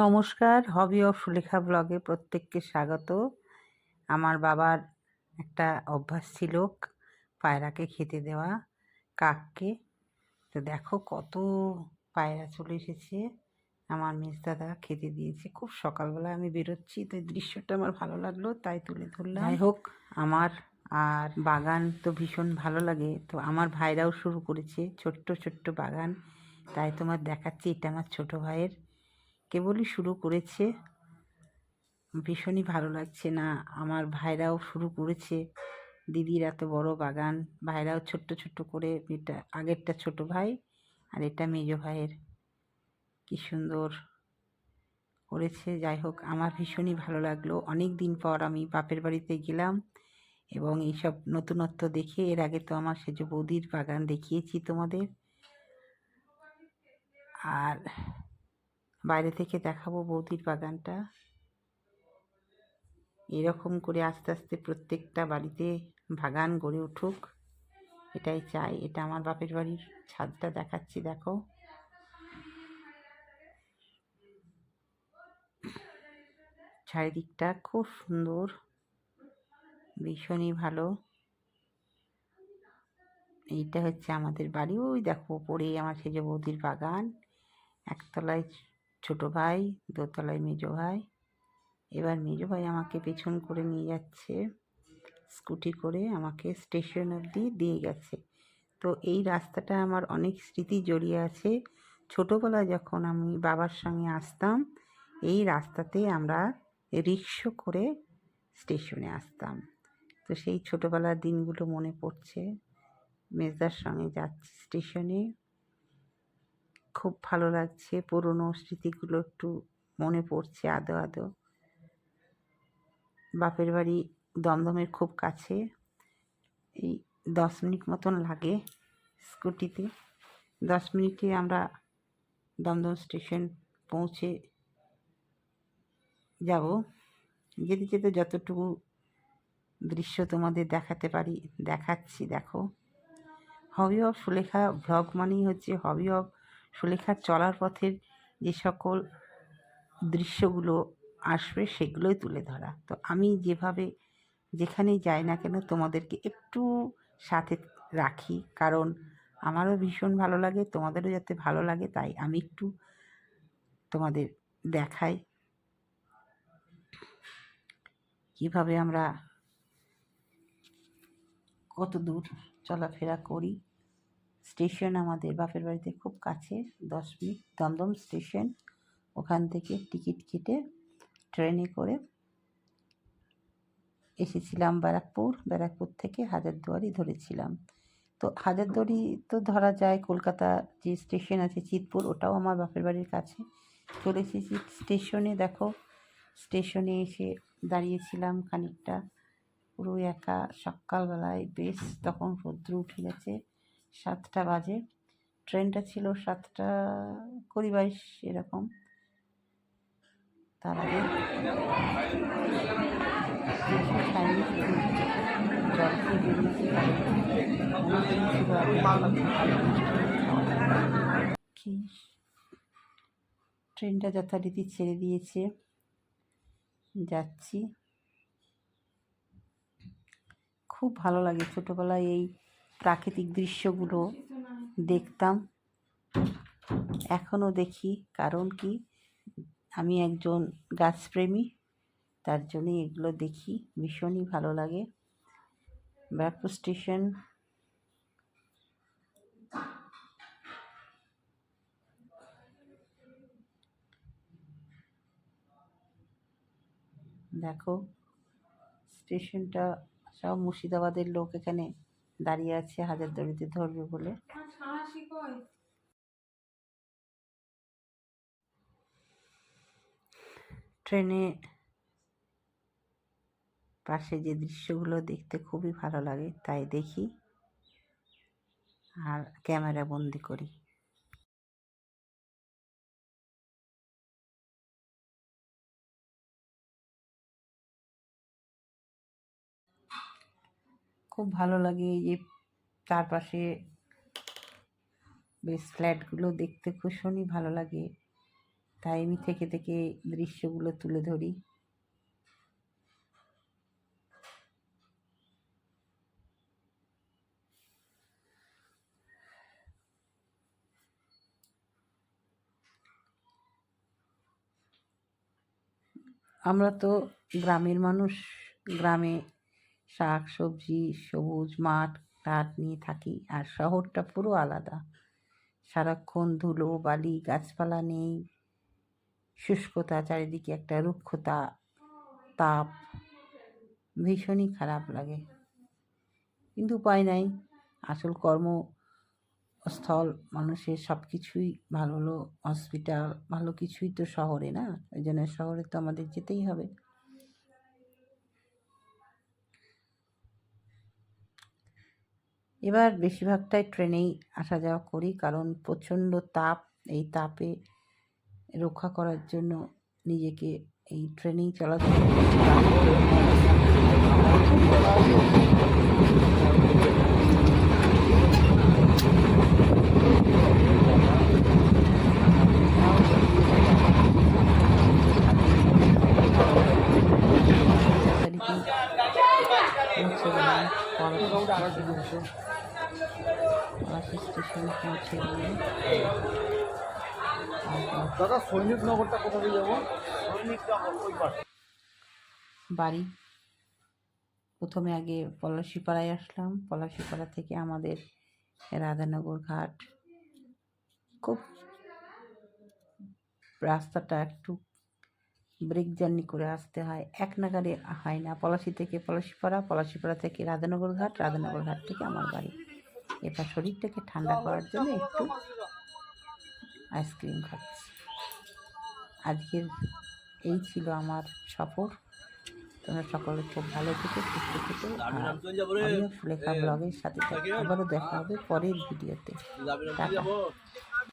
নমস্কার hobby of Sulekha ব্লগে প্রত্যেককে স্বাগত। আমার বাবার একটা অভ্যাস ছিল পায়রাকে খেতে দেওয়া কাককে। তো দেখো কত পায়রা চলে এসেছে। আমার মেজ দাদা খেতে দিয়েছে। খুব সকালবেলা আমি বেরোচ্ছি তো এই দৃশ্যটা আমার ভালো লাগল তাই তুলে ধরলাম। যাই হোক আমার আর বাগান তো ভীষণ ভালো লাগে তো আমার ভাইরাও শুরু করেছে ছোট্ট ছোট্ট বাগান। তাই তোমার দেখাচ্ছি এটা আমার ছোট ভাইয়ের কেবলই শুরু করেছে। ভীষণই ভালো লাগছে না। আমার ভাইরাও শুরু করেছে। দিদির এত বড় বাগান। ভাইরাও ছোট্ট ছোট্ট করে এটা আগেরটা ছোট ভাই আর এটা মেজ ভাইয়ের। কি সুন্দর করেছে। যাই হোক, আমার ভীষণই ভালো লাগল। অনেক দিন পর আমি বাপের বাড়িতে গেলাম এবং এইসব নতুনত্ব দেখে এর আগে তো আমার সেজ বৌদির বাগান দেখিয়েছি তোমাদের। আর বাইরে থেকে দেখাবো বৌদির বাগানটা। এরকম করে আস্তে আস্তে প্রত্যেকটা বাড়িতে বাগান গড়ে উঠুক, এটাই চাই। এটা আমার বাপের বাড়ির ছাদটা দেখাচ্ছি, দেখো। চারিদিকটা খুব সুন্দর, ভীষণই ভালো। এইটা হচ্ছে আমাদের বাড়ি। ওই দেখো পরে আমার সেজ বৌদির বাগান, একতলায় ছোট ভাই, দোতলায় মেজো ভাই। এবার মেজো ভাই আমাকে পেছন করে নিয়ে যাচ্ছে, স্কুটি করে আমাকে স্টেশন অবধি দিয়ে গেছে। তো এই রাস্তাটা আমার অনেক স্মৃতি জড়িয়ে আছে। ছোটোবেলায় যখন আমি বাবার সঙ্গে আসতাম, এই রাস্তাতে আমরা রিক্সো করে স্টেশনে আসতাম। তো সেই ছোটোবেলার দিনগুলো মনে পড়ছে। মেজদার সঙ্গে যাচ্ছি স্টেশনে। খুব ভালো লাগছে। পুরনো স্মৃতিগুলো একটু মনে পড়ছে আদো আদো। বাপের বাড়ি দমদমের খুব কাছে। এই দশ মিনিট মতন লাগে স্কুটিতে। দশ মিনিটে আমরা দমদম স্টেশন পৌঁছে যাব। যেতে যেতে যতটুকু দৃশ্য তোমাদের দেখাতে পারি, দেখাচ্ছি, দেখো। হবি অফ সুলেখা ভ্লগ মানেই হচ্ছে হবি অফ সুলেখার চলার পথের যে সকল দৃশ্যগুলো আসবে সেগুলোই তুলে ধরা। তো আমি যেভাবে যেখানেই যাই না কেন তোমাদেরকে একটু সাথে রাখি, কারণ আমারও ভীষণ ভালো লাগে, তোমাদেরও যাতে ভালো লাগে তাই আমি একটু তোমাদের দেখাই কীভাবে আমরা কত দূর চলাফেরা করি। স্টেশন আমাদের বাপের বাড়িতে খুব কাছে, দশ মিনিট দমদম স্টেশন। ওখান থেকে টিকিট কেটে ট্রেনে করে এসেছিলাম ব্যারাকপুর। ব্যারাকপুর থেকে হাজারদুয়ারি ধরেছিলাম। তো হাজারদুয়ারি তো ধরা যায়, কলকাতা যে স্টেশন আছে চিতপুর, ওটাও আমার বাপের বাড়ির কাছে। চলে এসেছি স্টেশনে, দেখো। স্টেশনে এসে দাঁড়িয়েছিলাম খানিকটা। পুরো একা, সকালবেলায় বেশ তখন রৌদ্র উঠে গেছে। সাতটা বাজে। ট্রেনটা ছিল সাতটা কুড়ি বাইশ এরকম। তার আগে ট্রেনটা যথারীতি ছেড়ে দিয়েছে। যাচ্ছি। খুব ভালো লাগে ছোটোবেলায় এই প্রাকৃতিক দৃশ্যগুলো দেখতাম। এখনও দেখি, কারণ কি? আমি একজন গাছপ্রেমী, তার জন্যই এগুলো দেখি, ভীষণই ভালো লাগে। ব্যারাকপুর স্টেশন দেখো স্টেশনটা সব মুর্শিদাবাদের লোক এখানে দাঁড়িয়ে আছে হাজার দড়িতে ধরবে বলে। ট্রেনে পাশে যে দৃশ্যগুলো দেখতে খুবই ভালো লাগে, তাই দেখি। আর ক্যামেরা বন্দি করি। খুব ভালো লাগে এই যে চারপাশে বেশ ফ্ল্যাটগুলো দেখতে ভীষণই ভালো লাগে। তাই আমি থেকে থেকে দৃশ্যগুলো তুলে ধরি। আমরা তো গ্রামের মানুষ, গ্রামে শাক সবজি সবুজ মাঠ টাট নিয়ে থাকি আর শহরটা পুরো আলাদা। সারাক্ষণ ধুলো, বালি, গাছপালা নেই। শুষ্কতা, চারিদিকে একটা রুক্ষতা, তাপ। ভীষণই খারাপ লাগে। কিন্তু উপায় নাই। আসল কর্মস্থল, মানুষের সব কিছুই ভালো হলো। হসপিটাল, ভালো কিছুই তো শহরে না। ওই জন্য শহরে তো আমাদের যেতেই হবে। এবার বেশিরভাগটাই ট্রেনেই আসা যাওয়া করি কারণ প্রচণ্ড তাপ এই তাপে রক্ষা করার জন্য নিজেকে এই ট্রেনেই চলাচল পৌঁছে গেলাম পলাশি স্টেশন পৌঁছে গেলে। দাদা সৈনিক নগরটা কোথা দিয়ে যাব? সৈনিক ওই পাশ। বাড়ি। প্রথমে আগে পলাশিপাড়ায় আসলাম। পলাশিপাড়া থেকে আমাদের রাধানগর ঘাট। খুব রাস্তাটা একটু ব্রেক জার্নি করে আসতে হয়। এক নাগারে হয় না। পলাশি থেকে পলাশিপাড়া পলাশিপাড়া থেকে রাধানগর ঘাট রাধানগর ঘাট থেকে আমার বাড়ি। এবার শরীরটাকে ঠান্ডা করার জন্য একটু আইসক্রিম খাচ্ছি। আজকের এই ছিল আমার সফর। তোমরা সকলে খুব ভালো থেকে সুস্থ থেকে। ফুলেখা আমিও ব্লগের সাথে আবারও দেখা হবে পরের ভিডিওতে। টাটা।